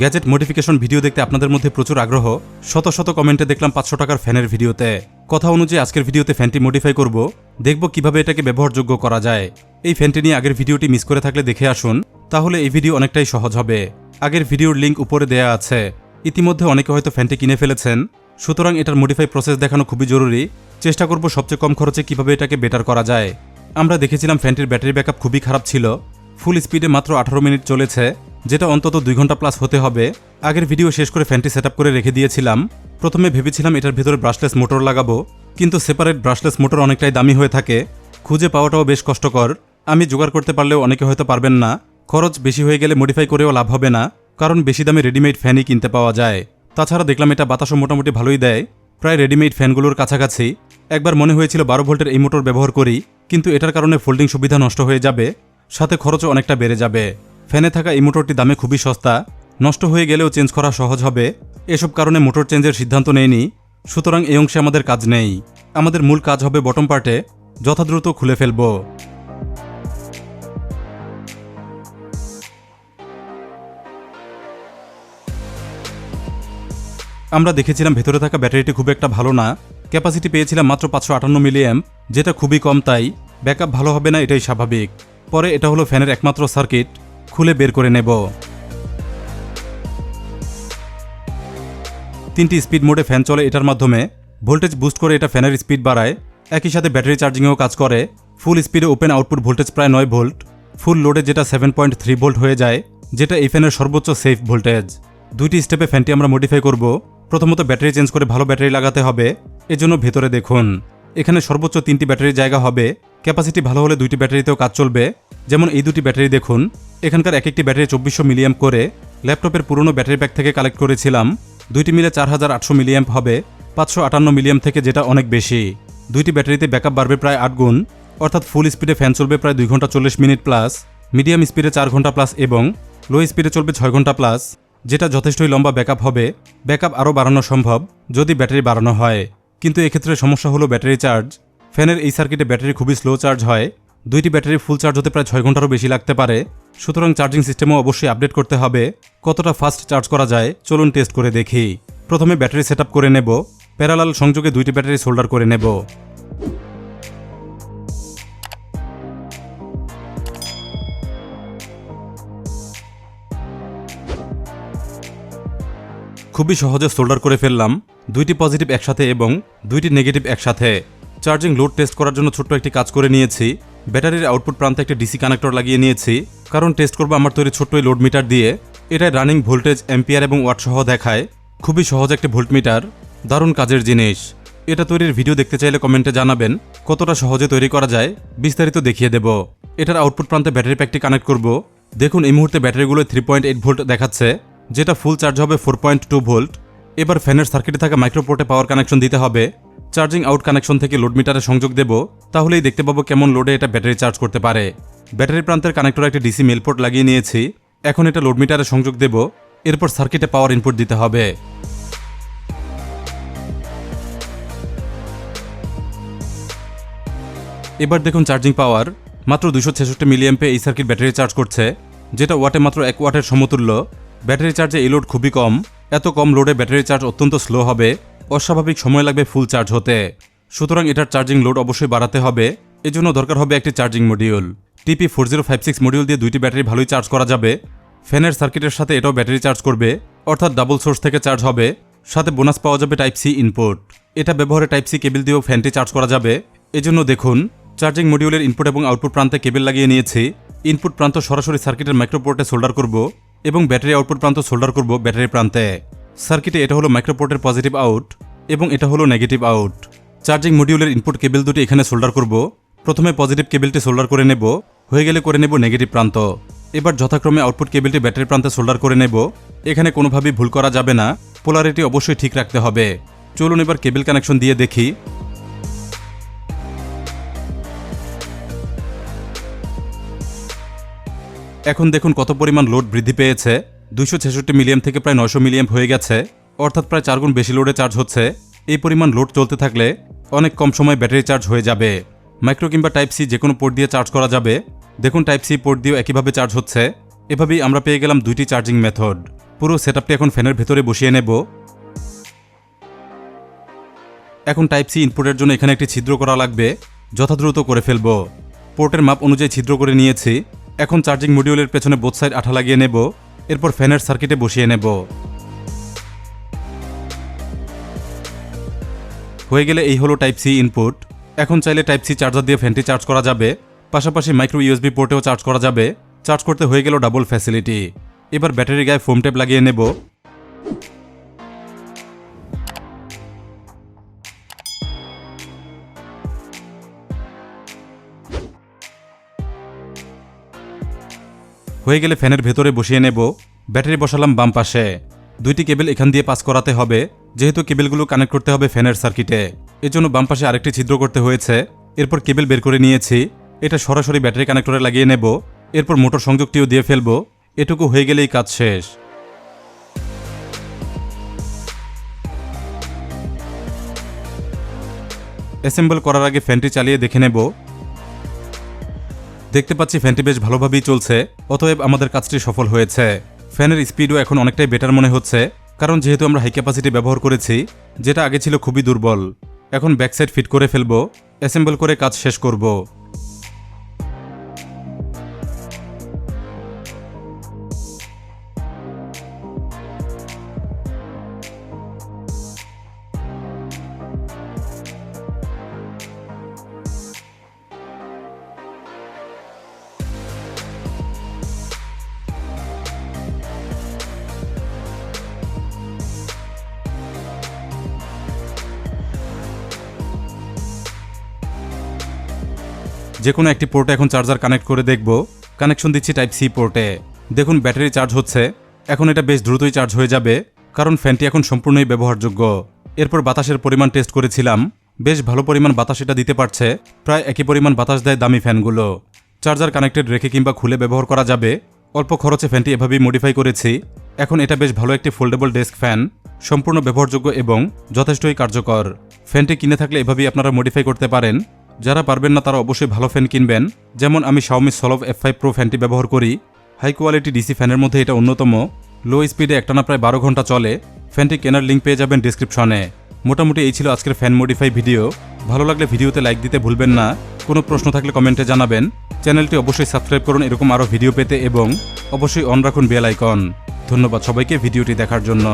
Gadget modification video দেখতে আপনাদের মধ্যে প্রচুর আগ্রহ। শত শত কমেন্টে দেখলাম পাঁচশো টাকার ফ্যানের ভিডিওতে। কথা অনুযায়ী আজকের ভিডিওতে ফ্যানটি মডিফাই করব। দেখব কীভাবে এটাকে ব্যবহারযোগ্য করা যায়। এই ফ্যানটি নিয়ে আগের ভিডিওটি মিস করে থাকলে দেখে আসুন। তাহলে এই ভিডিও অনেকটাই সহজ হবে। আগের ভিডিওর লিঙ্ক উপরে দেয়া আছে। ইতিমধ্যে অনেকে হয়তো ফ্যানটি কিনে ফেলেছেন। সুতরাং এটার মডিফাই প্রসেস দেখানো খুবই জরুরি। চেষ্টা করব সবচেয়ে কম খরচে কীভাবে এটাকে বেটার করা যায়। আমরা দেখেছিলাম ফ্যানটির ব্যাটারি ব্যাকআপ খুবই খারাপ ছিল। ফুল স্পিডে মাত্র আঠারো মিনিট চলেছে। যেটা অন্তত দুই ঘণ্টা প্লাস হতে হবে। আগের ভিডিও শেষ করে ফ্যানটি সেট করে রেখে দিয়েছিলাম। প্রথমে ভেবেছিলাম এটার ভেতরে ব্রাশলেস মোটর লাগাবো, কিন্তু সেপারেট ব্রাশলেস মোটর অনেকটাই দামি হয়ে থাকে। খুঁজে পাওয়াটাও বেশ কষ্টকর। আমি জোগাড় করতে পারলেও অনেকে হয়তো পারবেন না। খরচ বেশি হয়ে গেলে মডিফাই করেও লাভ হবে না, কারণ বেশি দামে রেডিমেড ফ্যানই কিনতে পাওয়া যায়। তাছাড়া দেখলাম এটা বাতাসও মোটামুটি ভালোই দেয়। প্রায় রেডিমেড ফ্যানগুলোর কাছাকাছি। একবার মনে হয়েছিল বারো ভোল্টের এই মোটর ব্যবহার করি, কিন্তু এটার কারণে ফোল্ডিং সুবিধা নষ্ট হয়ে যাবে। সাথে খরচও অনেকটা বেড়ে যাবে। ফ্যানে থাকা এই মোটরটি দামে খুবই সস্তা, নষ্ট হয়ে গেলেও চেঞ্জ করা সহজ হবে। এসব কারণে মোটর চেঞ্জের সিদ্ধান্ত নেয়নি। সুতরাং এই অংশে আমাদের কাজ নেই। আমাদের মূল কাজ হবে বটম পার্টে যথাদ্রুত খুলে ফেলব। আমরা দেখেছিলাম ভেতরে থাকা ব্যাটারিটি খুব একটা ভালো না। ক্যাপাসিটি পেয়েছিলাম মাত্র পাঁচশো আটান্ন মিলিয়াম যেটা খুবই কম তাই। ব্যাকআপ ভালো হবে না, এটাই স্বাভাবিক। পরে এটা হলো ফ্যানের একমাত্র সার্কিট। খুলে বের করে নেব। তিনটি স্পিড মোডে ফ্যান চলে এটার মাধ্যমে। ভোল্টেজ বুস্ট করে এটা ফ্যানের স্পিড বাড়ায়। একই সাথে ব্যাটারি চার্জিংয়েও কাজ করে। ফুল স্পিডে ওপেন আউটপুট ভোল্টেজ প্রায় নয় ভোল্ট। ফুল লোডে যেটা সেভেন পয়েন্ট থ্রি ভোল্ট হয়ে যায়, যেটা এই ফ্যানের সর্বোচ্চ সেফ ভোল্টেজ। দুইটি স্টেপে ফ্যানটি আমরা মডিফাই করব। প্রথমত ব্যাটারি চেঞ্জ করে ভালো ব্যাটারি লাগাতে হবে। এজন্য ভেতরে দেখুন, এখানে সর্বোচ্চ তিনটি ব্যাটারির জায়গা হবে। ক্যাপাসিটি ভালো হলে দুইটি ব্যাটারিতেও কাজ চলবে। যেমন এই দুটি ব্যাটারি দেখুন এখানকার এক একটি ব্যাটারি চব্বিশশো মিলিয়াম করে ল্যাপটপের পুরনো ব্যাটারি প্যাক থেকে কালেক্ট করেছিলাম। দুইটি মিলে চার হাজার আটশো মিলিয়াম হবে, পাঁচশো আটান্ন মিলিয়াম থেকে যেটা অনেক বেশি। দুইটি ব্যাটারিতে ব্যাকআপ বাড়বে প্রায় আট গুণ, অর্থাৎ ফুল স্পিডে ফ্যান চলবে প্রায় দুই ঘণ্টা চল্লিশ মিনিট প্লাস, মিডিয়াম স্পিডে চার ঘণ্টা প্লাস এবং লো স্পিডে চলবে ছয় ঘণ্টা প্লাস, যেটা যথেষ্টই লম্বা ব্যাকআপ হবে। ব্যাকআপ আরও বাড়ানো সম্ভব যদি ব্যাটারি বাড়ানো হয়। কিন্তু এক্ষেত্রে সমস্যা হলো ব্যাটারি চার্জ। ফ্যানের এই সার্কিটে ব্যাটারি খুবই স্লো চার্জ হয় দুইটি ব্যাটারি ফুল চার্জ হতে প্রায় ছয় ঘন্টারও বেশি লাগতে পারে। সুতরাং চার্জিং সিস্টেমও অবশ্যই আপডেট করতে হবে। কতটা ফাস্ট চার্জ করা যায়, চলুন টেস্ট করে দেখি। প্রথমে ব্যাটারি সেট করে নেব। প্যারালাল সংযোগে দুইটি ব্যাটারি সোল্ডার করে নেব। খুবই সহজে সোল্ডার করে ফেললাম। দুইটি পজিটিভ একসাথে এবং দুইটি নেগেটিভ একসাথে। চার্জিং লোড টেস্ট করার জন্য ছোট্ট একটি কাজ করে নিয়েছি। ব্যাটারির আউটপুট প্রান্তে একটা ডিসি কানেক্টর লাগিয়ে নিয়েছি। কারণ টেস্ট করব আমার তৈরি ছোট্ট এই লোড মিটার দিয়ে। এটায় রানিং ভোল্টেজ এম্পিয়ার এবং ওয়াট সহ দেখায়। খুবই সহজ একটি ভোল্ট মিটার দারুণ কাজের জিনিস। এটা তৈরির ভিডিও দেখতে চাইলে কমেন্টে জানাবেন, কতটা সহজে তৈরি করা যায়? বিস্তারিত দেখিয়ে দেব। এটার আউটপুট প্রান্তে ব্যাটারি প্যাকটি কানেক্ট করব। দেখুন, এই মুহূর্তে ব্যাটারিগুলো থ্রি পয়েন্ট এইট ভোল্ট দেখাচ্ছে, যেটা ফুল চার্জ হবে ফোর পয়েন্ট টু ভোল্ট এবার ফ্যানের সার্কিটে থাকা মাইক্রোপোর্টে পাওয়ার কানেকশন দিতে হবে। চার্জিং আউট কানেকশন থেকে লোড মিটারে সংযোগ দেব, তাহলেই দেখতে পাবো কেমন লোডে এটা ব্যাটারি চার্জ করতে পারে। ব্যাটারি প্রান্তের কানেক্টর একটা ডিসি মেলপোর্ট লাগিয়ে নিয়েছি, এখন এটা লোড মিটারে সংযোগ দেব, এরপর সার্কিটে পাওয়ার ইনপুট দিতে হবে। এবার দেখুন চার্জিং পাওয়ার, মাত্র দুশো ছেষট্টি মিলিয়াম্পে এই সার্কিট ব্যাটারি চার্জ করছে, যেটা ওয়াটে মাত্র এক ওয়াটের সমতুল্য। ব্যাটারি চার্জে এই লোড খুবই কম, এত কম লোডে ব্যাটারি চার্জ অত্যন্ত স্লো হবে। অস্বাভাবিক সময় লাগবে ফুল চার্জ হতে। সুতরাং এটার চার্জিং লোড অবশ্যই বাড়াতে হবে। এজন্য দরকার হবে একটি charging module. TP four zero five six module দিয়ে দুইটি ব্যাটারি ভালোই চার্জ করা যাবে। ফ্যানের সার্কিটের সাথে এটাও ব্যাটারি চার্জ করবে, অর্থাৎ ডাবল সোর্স থেকে চার্জ হবে। সাথে বোনাস পাওয়া যাবে টাইপ সি ইনপুট এটা ব্যবহারে টাইপ সি কেবিল দিয়েও ফ্যানটি চার্জ করা যাবে। এজন্য দেখুন, চার্জিং মডিউলের ইনপুট এবং আউটপুট প্রান্তে কেবল লাগিয়ে নিয়েছি। ইনপুট প্রান্ত সরাসরি সার্কিটের মাইক্রোপোর্টে সোল্ডার করব এবং ব্যাটারি আউটপুট প্রান্ত সোল্ডার করব ব্যাটারি প্রান্তে। সার্কিটে এটা হলো মাইক্রোপোর্টের পজিটিভ আউট এবং এটা হলো নেগেটিভ আউট। চার্জিং মডিউলের ইনপুট কেবল দুটি এখানে সোল্ডার করব। প্রথমে পজিটিভ কেবলটি সোল্ডার করে নেব, হয়ে গেলে করে নেব নেগেটিভ প্রান্ত। এবার যথাক্রমে আউটপুট কেবলটি ব্যাটারি প্রান্তে সোল্ডার করে নেব। এখানে কোনোভাবেই ভুল করা যাবে না, পোলারিটি অবশ্যই ঠিক রাখতে হবে। চলুন এবার কেবল কানেকশন দিয়ে দেখি। এখন দেখুন কত পরিমাণ লোড বৃদ্ধি পেয়েছে। দুইশো ছেষট্টি মিলিয়াম থেকে প্রায় নয়শো মিলিয়াম হয়ে গেছে, অর্থাৎ প্রায় চারগুণ বেশি লোডে চার্জ হচ্ছে। এই পরিমাণ লোড চলতে থাকলে অনেক কম সময় ব্যাটারি চার্জ হয়ে যাবে। মাইক্রো কিংবা টাইপ সি যে কোনো পোর্ট দিয়ে চার্জ করা যাবে। দেখুন টাইপ সি পোর্ট দিয়েও একইভাবে চার্জ হচ্ছে। এভাবেই আমরা পেয়ে গেলাম দুইটি চার্জিং মেথড। পুরো সেটআপটি এখন ফ্যানের ভেতরে বসিয়ে নেব। এখন টাইপ সি ইনপুটের জন্য এখানে একটি ছিদ্র করা লাগবে। যথাদ্রুত করে ফেলব। পোর্টের মাপ অনুযায়ী ছিদ্র করে নিয়েছি। এখন চার্জিং মডিউলের পেছনে বোথ সাইড আঠা লাগিয়ে নেব। এরপর ফ্যানের সার্কিটে বসিয়ে নেব। হয়ে গেলে এই হলো টাইপ সি ইনপুট। এখন চাইলে টাইপ সি চার্জার দিয়ে ফ্যানটি চার্জ করা যাবে। পাশাপাশি মাইক্রো ইউএসবি পোর্টেও চার্জ করা যাবে। চার্জ করতে হয়ে গেল ডাবল ফ্যাসিলিটি। এবার ব্যাটারি গায়ে ফোম টেপ লাগিয়ে নেব। হয়ে গেলে ফ্যানের ভেতরে বসিয়ে নেব। ব্যাটারি বসালাম বাম পাশে। দুইটি কেবল এখান দিয়ে পাস করাতে হবে। যেহেতু কেবলগুলো কানেক্ট করতে হবে ফ্যানের সার্কিটে। এজন্য বাম পাশে আরেকটি ছিদ্র করতে হয়েছে। এরপর কেবল বের করে নিয়েছি। এটা সরাসরি ব্যাটারি কানেক্টরে লাগিয়ে নেব। এরপর মোটর সংযোগটিও দিয়ে ফেলব। এটুকু হয়ে গেলেই কাজ শেষ। অ্যাসেম্বল করার আগে ফ্যানটি চালিয়ে দেখে নেব। দেখতে পাচ্ছি ফ্যানটি বেশ ভালোভাবেই চলছে, অতএব আমাদের কাজটি সফল হয়েছে। ফ্যানের স্পিডও এখন অনেকটাই বেটার মনে হচ্ছে, কারণ যেহেতু আমরা হাই ক্যাপাসিটি ব্যবহার করেছি, যেটা আগে ছিল খুবই দুর্বল। এখন ব্যাকসাইড ফিট করে ফেলব অ্যাসেম্বল করে কাজ শেষ করব। যে কোনো একটি পোর্টে এখন চার্জার কানেক্ট করে দেখব। কানেকশন দিচ্ছি টাইপ সি পোর্টে দেখুন ব্যাটারি চার্জ হচ্ছে। এখন এটা বেশ দ্রুতই চার্জ হয়ে যাবে, কারণ ফ্যানটি এখন সম্পূর্ণই ব্যবহারযোগ্য। এরপর বাতাসের পরিমাণ টেস্ট করেছিলাম। বেশ ভালো পরিমাণ বাতাস এটা দিতে পারছে। প্রায় একই পরিমাণ বাতাস দেয় দামি ফ্যানগুলো চার্জার কানেক্টেড রেখে কিংবা খুলে ব্যবহার করা যাবে। অল্প খরচে ফ্যানটি এভাবেই মডিফাই করেছি। এখন এটা বেশ ভালো একটি ফোল্ডেবল ডেস্ক ফ্যান সম্পূর্ণ ব্যবহারযোগ্য এবং যথেষ্টই কার্যকর। ফ্যানটি কিনে থাকলে এভাবেই আপনারা মডিফাই করতে পারেন। যারা পারবেন না, তারা অবশ্যই ভালো ফ্যান কিনবেন। যেমন আমি Xiaomi solve F five pro ফ্যানটি ব্যবহার করি। হাই কোয়ালিটি ডিসি ফ্যানের মধ্যে এটা অন্যতম। লো স্পিডে একটানা প্রায় বারো ঘণ্টা চলে। ফ্যানটি কেনার লিঙ্ক পেয়ে যাবেন ডিসক্রিপশনে মোটামুটি এই ছিল আজকের ফ্যান মডিফাই ভিডিও ভালো লাগলে ভিডিওতে লাইক দিতে ভুলবেন না। কোনো প্রশ্ন থাকলে কমেন্টে জানাবেন। চ্যানেলটি অবশ্যই সাবস্ক্রাইব করুন এরকম আরও ভিডিও পেতে এবং অবশ্যই অন রাখুন বেল আইকন ধন্যবাদ সবাইকে ভিডিওটি দেখার জন্য।